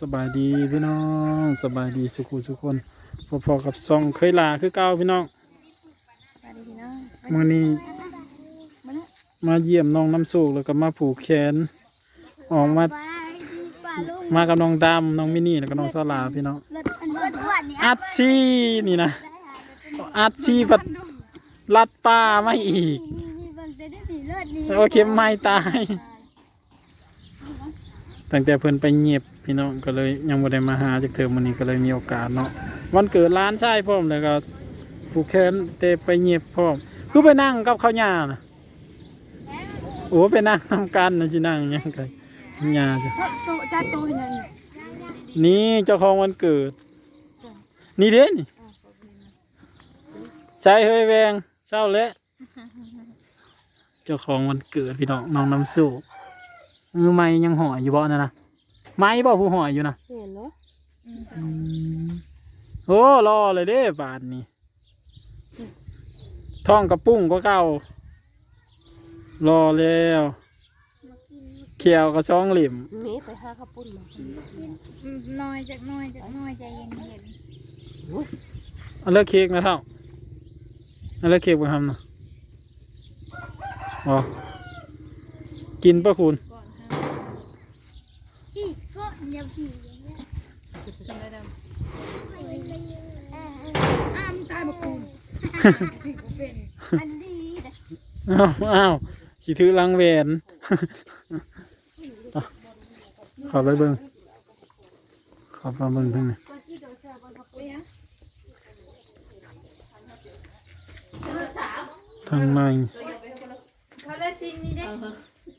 สบายดีพี่น้องสบายดีสุขุสุกคน พอๆกับซองเคยลาคือเก่าพี่น้องสวัสดีพี่น้องมื้อนี้มาแล้วมาเยี่ยมน้องน้ำสุกแล้วก็มาผูกแขน ออกมาไปดีป่าลุงมากับน้องดำน้องมินี่แล้วก็น้องสลาพี่น้องเลิศอันเลิศอ้วนนี่อัดซี่นี่นะอัดซี่ผัดลัดป้ามาอีกนี่นี่เบิ่งแต่ได้ดีเลิศนี่โอเคไม่ตาย ตั้งแต่เพิ่นไปเงียบพี่น้องก็เลยยังบ่ได้มาหาจากเธอมื้อนี้ก็เลยมีโอกาสเนาะวันเกิดร้านชายพร้อมแล้วก็ผูกแขนแต่ไปเงียบพร้อมคือไปนั่งกับข้าวหญ้าน่ะโอ้ไปนั่งทำกันนะสินั่งหยังไงหญ้าจ้ะโตจ้าโตเห็นยังนี่เจ้าของวันเกิด นี่เด้นี่ใจเฮ้ยแวงเศร้าแล้วเจ้าของวันเกิดพี่น้องน้องน้ำสู้ มือไม้ยังห่ออยู่บ่นั่นนะไม้บ่ผู้ห่ออยู่นะเห็นเนาะอืมโอ้รอเลยเด้บาทนี้ท้องกระปุ้งก็เก่ารอแล้วเขียวก็ช่องหลิมมีไปหาข้าวปุ้นมาน้อยจากน้อยจากน้อยใจเย็นเย็นเอาเลิกเค้กนะเท่าเอาเลิกเค้กไปทำนะอ๋อกินปะคุณ ก่อนค่ะ พี่ก็เดี๋ยวพี่อย่างเงี้ย จำได้ดำอ้ามตายมากูสิกูเป็นอันดีเด้ออ้าวอ้าวสิถือลังแหวนเอาขอไปเบิ้งขอไปเบิ้งทั้งนี้ก็ที่โดนเจอบนข้าวปุ้นทางในเขาเลยซินนี่เด้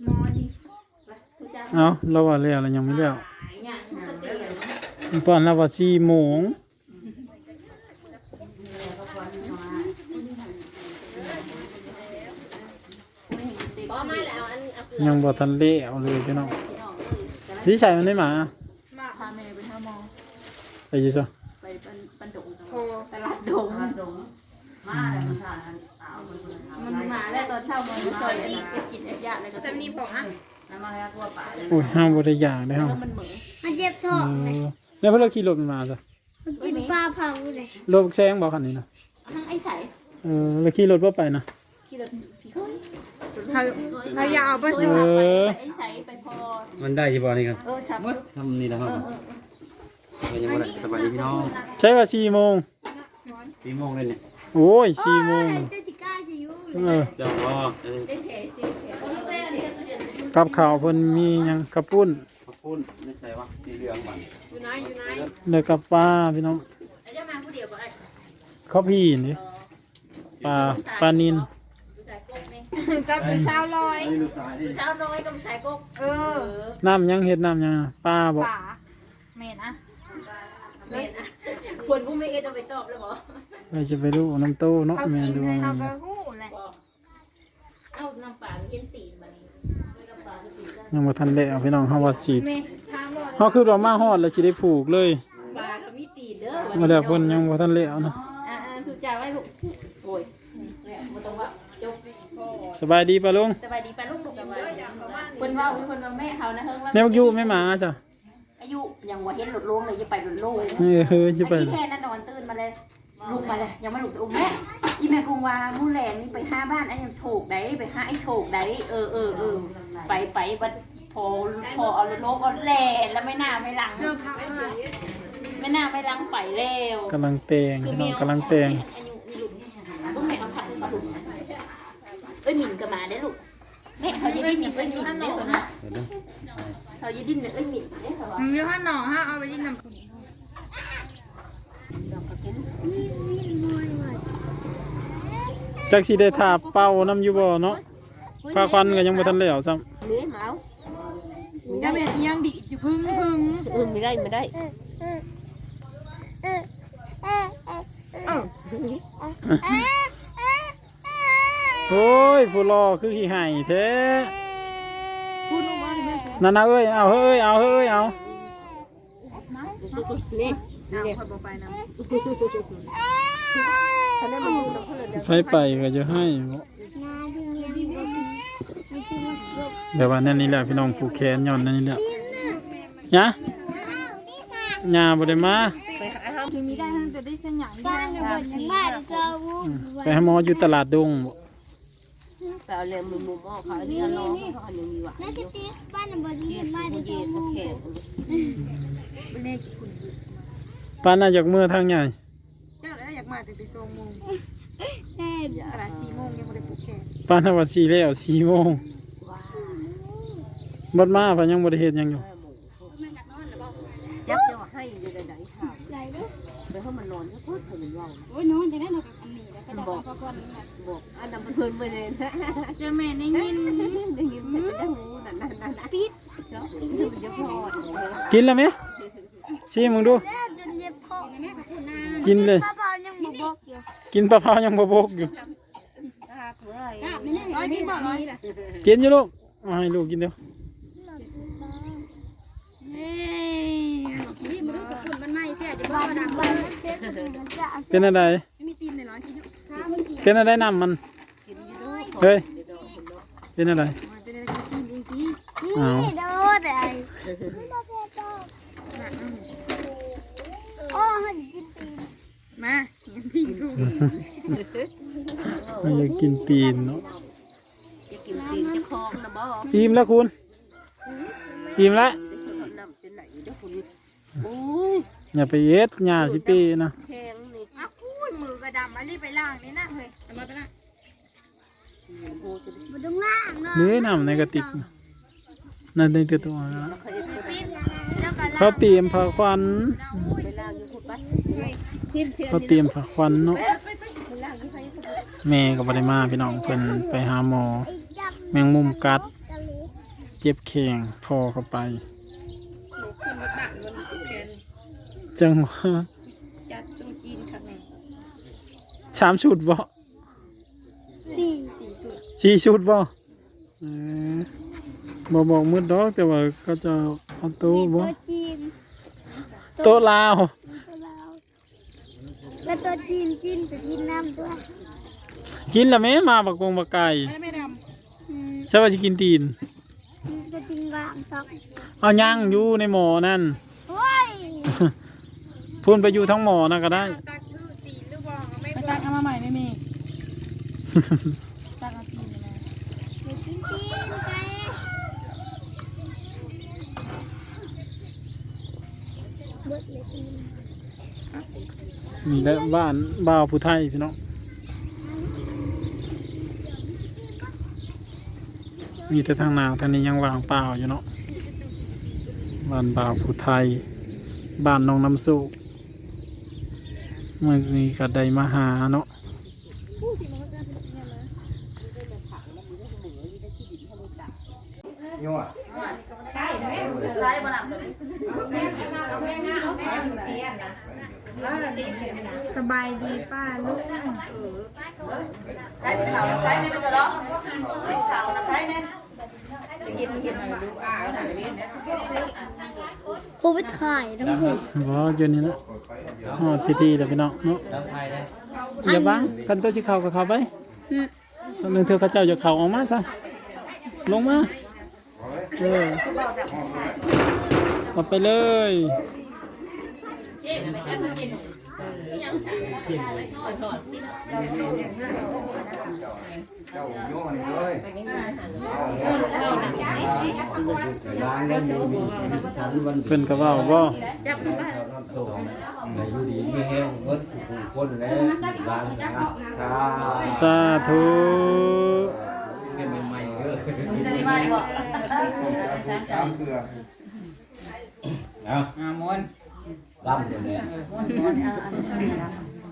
นอนนี่เอาเราว่าแล้วเรายังไม่แล้ว ตอนเราว่าสี่โมงยังบ่ทันเละเอาเลยพี่น้องที่ใส่มันได้หมามาพาแม่ไปหาหมอไปอยี่ซะไปเป็นเป็นดงโอ้ตลาดดงดงมาแล้วมันสานมันมาแล้วตอนเช้ามันมาซอยอีกไปกินเอ็ดยาเลยก็สำนีบอกอะแล้วมาแล้วตัวป่าเลยโอ้ยห้ามบ่ได้อยากได้ห้ามแล้วมันเหมือนมันเจ็บเอท้อง อแล้วเพิ่นเราขี่รถมันมาซะมันกินปลาเผาเลยรถแซงบ่คันนี้นะทั้งไอ้ใสเออแล้วขี่รถบ่ไปนะขี่รถพี่เขาเขาเขาอยากเอาไปเคสิยพาไปไอ้ใสไปพอมันได้ยี่บอนี่ครับเออสับทำนี่นะครับเออเออเรายังไม่ได้สบายดีพี่น้องใช่ว่า4โมงสี่โมงเลยเนี่ยโอ้ย4โมงโอ้ยเจ้าจิก้าจะอยู่เออเจ้าก็เออได้เทสิกับข้าวเพิ่นมีหยังกระปุ้น ขอบคุณไม่ใช่ว่าสีเหลืองหวานอยู่ไหนอยู่ไหนแล้วกับปลาพี่น้องแล้วจะมาผู้เดียวบ่ไอ้ข้าวพี่นี่ ปลาปลานินผู้ชายกกนี่จะเป็นเช้าลอย นี่ลูกชายนี่ผู้ชายน้อยกับผู้ชายกกเอเอออน้ำยังเฮ็ดน้ำยังอะปลาบ่ป่าเมนอะเมนอะคนผู้ไม่เอ็ดเอาไปตอบเลยบ่เราจะไปดูน้ำโตเนาะเขาแม่กินดูให้เขาก็หู้แหละเอาน้ำปลาเห็นตีนมันน้ำปลาตีน ยังบ่ทันได้เอาพี่น้องเฮาว่าสิเมทางรอดเฮาคือว่ามาฮอดแล้วสิได้ผูกเลยปลาเขามีตีนเด้อมาแล้วเพิ่นยังบ่ทันแล้วนะอ่าถูกจ่ายไว้ลูกโอ้ยเนี่ยบ่ต้องว่าจบสบายดีป่ะลุงสบายดีปะลูกลูกสบายดีคนว่าคนว่าแม่เขานะเฮิงว่าแนวอยู่แม่หมาจ้ะอายุยังว่าเห็นหลุดลวงเลยอย่าไปหลุดลวงเออเฮ้ยจะไปที่แค่นั้นนอนตื่นมาเลย ลุกมาเลยยังไม่ลุกจะอุ้มแม่อีแม่กงว่ามู่แรงนี่ไปห้าบ้านไอ้ยังโฉกได้ไปห้าไอ้โฉกได้เออเออเออไปไปบัดพอพอเอารถโลกเอาแล่แล้วไม่น่าไม่หลังเสื้อผ้ามาไม่น่าไม่หลังไปแล้วกำลังแต่งพี่น้องกำลังแต่งอายุมีลูกลูกแม่เอาผัดปลาดุกเอ้ยหมิ่นก็มาได้ลูกแม่เขาจะได้หมิ่นเอ้ยหมิ่นได้เหรอนะเดี๋ยวนะเขาจะดิ้นเอ้ยหมิ่นได้เหรอมันมีข้าวหน่อฮะเอาไปยิงน้ำ จักสิได้ทาเป่าน้ำอยู่บ่เนาะผ้าควันก็ยังบ่ทันแล้วซ้ำเลื้อยเมาก็เป็นยังดิจะพึ่งพึ่งเออไม่ได้ไม่ได้เออโอ้ยผู้รอคือขี้ไห้แท้พูดลงมาเลยนั่นนะเอ้ยเอาเฮ้ยเอาเฮ้ยเอานี่น้ำค่อยไปน้ำเขาได้มาดูแล้วเขาเลย ไฟไปก็จะให้บ่เดี๋ยวว่านั่นนี่แหละพี่น้องผูกแขนย้อนนั่นนี่แหละยะย่าบ่ได้มาไปหาห้ามมีได้ทั้งตัวได้ทั้งอย่างบ้านเนี่ยบนยังบ้านเซาวูอืมไปหาหมออยู่ตลาดดงบ่ไปเอาเรื่องมุมมุมออกเขาที่น้องเขาอันยังมีหวานน่าจะตีบ้านเนี่ยบนเย็ยังนบ้านเย็เซานวูแข็งเป็นเด็กคุณปานน่าจากมือทางใหญ่ เจ้าแล้วอยากมาแต่ตีสองโมงแน่ขนาดสี่โมงยังไม่ได้ปลุกแขกปานน่าว่าสิแล้ว4โมงว้าบัดมาเพิ่นยังบ่ได้เฮ็ดหยังอยู่ยับจะว่าให้ยังไงได้ถามไหลด้วยไปให้มันนอนก็พูดถึงเราโอ้ยน้องจะได้เรากับอันนี้แล้วก็จะเอาพักผ่อนนี่แหละบอกอันนั้นมันเพิ่นไปเลยนะเจ้าแม่ได้ยินได้ยินไม่ได้หูนั่นนั่นนั่นนั่นปิดเนาะมันจะพอดกินแล้วไหมชิมมึงดูแล้วจนเย็บคอแม่กับคุณนากินเลย กินปลาเผายังบ่บกอยู่ตาเผื่ออะไม่แน่ร้อยที่บอกร้อยล่ะกินอยู่ลูกเอาให้ลูกกินเดี๋ยวเฮ้ยนี่มันรู้กับคุณมันไม่เสียจะบอกดังเลยเด็กมันจะเอาเป็นอะไรไม่มีตีนเลยร้อยที่ข้าวมันกินเป็นอะไรน้ำมันกินอยู่ด้วยเฮ้ย เป็นอะไรมาจะได้กินเองทีนี่โดดไอ้โอ้หันกินตีน มา พี่กูไม่อยากกินตีนเนาะจะกินตีนจะคลองนะบ่อิ่มแล้วคุณอิ่มแล้วน้ำเส้นไหนเด้อคุณโอ้ยอย่าไปเอ็ดหญ้าสิปีนะแข็งนี่อะพูดมือกระดำมารีบไปล่างนี่นะเฮ้ยมาไปล่างโบจะมันต้องง่ามเนาะเนื้อน้ำในกระติกน่ะนั่นในตัวตัวนะเคยปิดแล้วก็เขาเตรียมผักควันไปล่างอยู่คุณปั๊พิม เทียนเขาเตรียมผักควันเนาะแม่ก็บ่ได้มาพี่น้องเพิ่นไปหาหมอไอ้จับแมงมุมกัดกะหรี่เจ็บแข้งพอเข้าไปคนมาบ้านมันปลุกแขนจังหว่าจัดตัวจีนครับนี่สามชุดบ่สี่สี่สุดสี่ชุดบ่เออบ่บอกมืดดอกแต่ว่าเขาจะเอาโต๊ะบ่ตัวจีนโต๊ะลาวตัวลาว แล้วตัวจีนจีนตัวจีนน้ำด้วยกินและแม่มาบักกงบักไก่ไม่ไม่ดอืมใช่ว่าสิกินตีนตัวจีนวางซอกเอาย่างอยู่ในหมอนั่น โอ้ยพูนไปอยู่ทั้งหมอนั่นก็ได้ำตักคือตีนหรือว่าไม่ไปตักเอามาใหม่ไม่มีตักเอาตีนมาเดี๋ยวกินจีนไปเบิดเลยจีน นี่แหละบ้านบ่าวผู้ไทยพี่น้องมีแต่ทางนาทางนี้ยังว่างเปล่าอยู่เนาะบ้านบ่าวผู้ไทย บ้านน้องน้ำสุเมื่อนี้ก็ได้มาหาเนาะ สบายดีป้าลูกกูไปถ่ายทั้งหมดว่าอยู่นี่ละฮอดพิธีแล้วพี่น้องเนาะแล้วไทยได้อย่าบังกันตัวสิเขากับเขาไปตอนนึงเธอเขาเจ้าจะเขาออกมาซะลงมาเออเอาไปเลย เจ้าโยนเลยร้านได้มีมีสันวันเพิ่นก็เว้าบ่รับส่งในยูดีไม่แห้งเวิร์ดผู้คนแล้วร้านนะชาสาธุเป็นใหม่ๆเด้อใหม่บ่สามเถื่อเอาอ่ามวน ล่ำกันเลย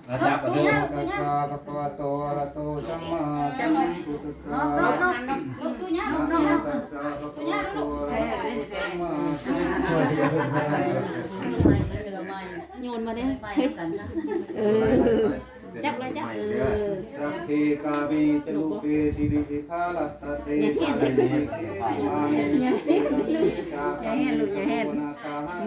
มาจับกันเลยกัสสะปะปะโตอะระโตสัมมาสัมพุทธัสสะนะโมตัสสะปะปะโตอะระโตสัมมาสัมพุทธัสสะโยนมาเด้เออ จับเลยจับเออสัพเพกามิจลุเปติริสิกขาลัตตเตปะเนเกมานิสิกาอย่าเห็นลูกอย่าเห็น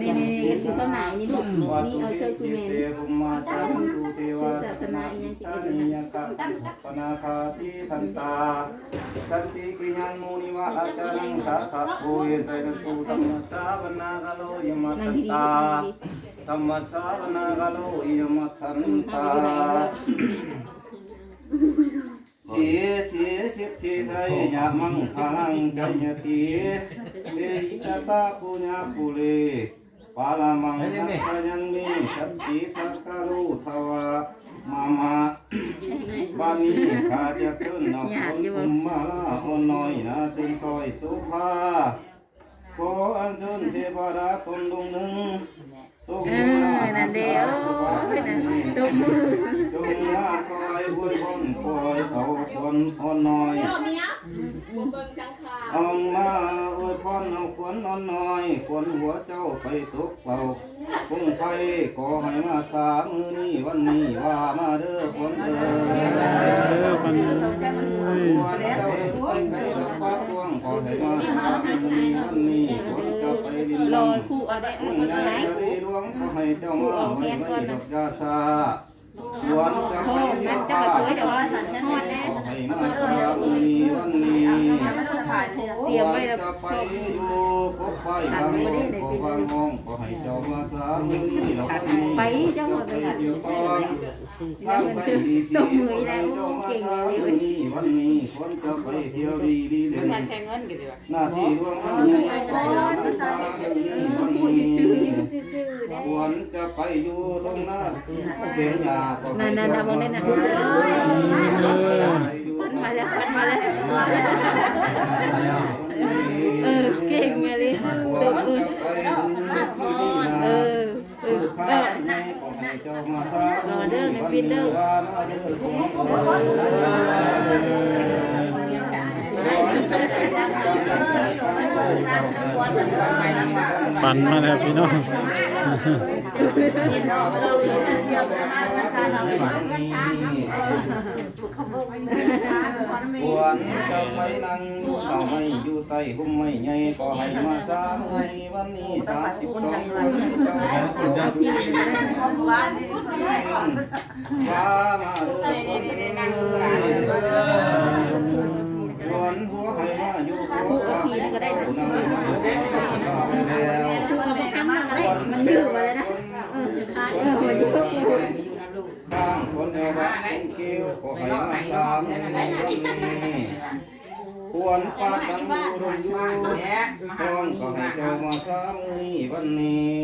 นี่นี่กันที่ข้างไหนนี่ลูกนี่เอาช่วยคุณแม่บุมมาสันตุเทวาศาสนาอีหยังสิเอ็ดนะปนาคาติทันตาสันติกิญังมุนิวะอาจารังสัทธะโพเยสัยตุธัมมัสสะวนาคาโลยมัตตา ธรรมสารนากาโลอิยมัทันตาสีสีชิตติไทยยามังคังสัญญติเวหิตตาปุญญาปุเรปาลามังทัสยันมิสัตติทักกาลุทวามามาบามีข้าจะขึ้นเอาคนกุมมาลาคนน้อยนาสินซอยสุภาขออัญเชิญเทวดาตนดวงหนึ่ง เอมืออนั่นเดียวตบมือจงมาซอยบุญคนคอยเขาคนอ่อนน้อยเอามาอวยพรเอาขวัญนอนน้อยขวัญหัวเจ้าไปตกเป่าคงไฟขอให้มาสามือนี้วันนี้ว่ามาเด้อขวัญเด้อเออมันโอ้ยขวัญเจ้าเดินไปไกลดอกฟ้าพวงขอให้มาสามือนี้วันนี้ขวัญเจ้าไปดิน รอลำคู่เอาได้คุเอาณได้นายไหมจะได้หลวงขอให้เจ้ามาไม่ไม่ดอกยาซาหวนจะไปเที่ยวฟ้าขอให้มาสามือนี้วันนี้ เตรียมไว้แล้วจะไปอยู่พบไปบางห้องขอฟังห้องขอให้เจ้ามาสามือนี้ดอกนี้ไปเจ้าหมดเลยเที่ยวตอนทางไปดีที่ตบมืออีแล้วเก่งเลยวันนี้วันนี้คนจะไปเที่ยวดีดีเด่นใช้เงินกันดีกว่าหน้าที่หลวงพ่อนี้ขอให้มาสามือนี้วันนี้ซื่อๆได้ควรจะไปอยู่ตรงหน้าเป็นยาสนั่นนั่นทำมอ งได้นะมันมาแล้วมันมาแล้วเออเก่งไงเลยตบมือเออเออเออรอเด้อในปิดเด้อปันมาแล้วพี่น้อง ควรจะไปนั่งเอาไม่อยู่ใต้หุ้มไม่ใหญ่ก็ให้มาสามมือวันนี้สามสิบสองวันเจ้าคุณจะดูว่ามาเรื่อยวันหัวให้มาอยู่หัวพีนั่ก็ได้นะแล้ว มันยืดมาเลยนะเออเออมันยืด บางคน เอาบ้านเกี้ยวก็ให้มาสามมือวันนี้ควรปาดังดูดอยู่พ้องก็ให้เจ้ามาสามมือวันนี้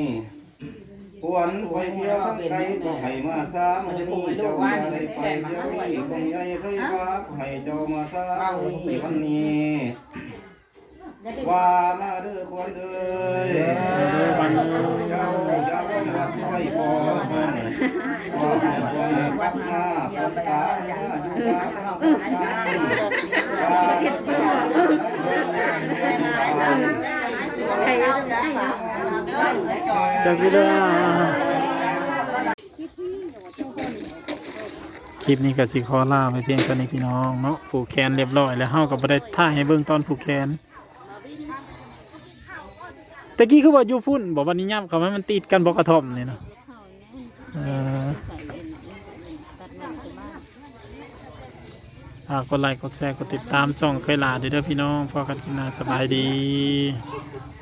ควรไปเที่ยวทั้งไกลก็ให้มาสามมือนี้เจ้าอย่าได้ไปเที่ยวนี้คงใหญ่ไปครับให้เจ้ามาสามมือนี้วันนี้ ว่ามาเด้อควรเอ้ยปันเจ้าอย่าบังวัดไว้พอห้องว่าไว้ปักหน้าปกตาอย่าอยู่ตาทั้งสองข้างว่าใครได้ได้เนาะจากพี่เด้อคลิปนี้ก็สิขอลาไปเพียงเท่านี้พี่น้องเนาะผูกแขนเรียบร้อยแล้วเฮาก็บ่ได้ท่าให้เบิ่งตอนผูกแขน ตะกี้คือว่าอยู่พุ่นบอกว่านี่ย่ำเขามันติดกันบอกระทอมนี่เนาะเออฝากกดไลค์กดแชร์กดติดตามส่องเคยลาด้วยเด้อพี่น้องพอกันกินนาสบายดี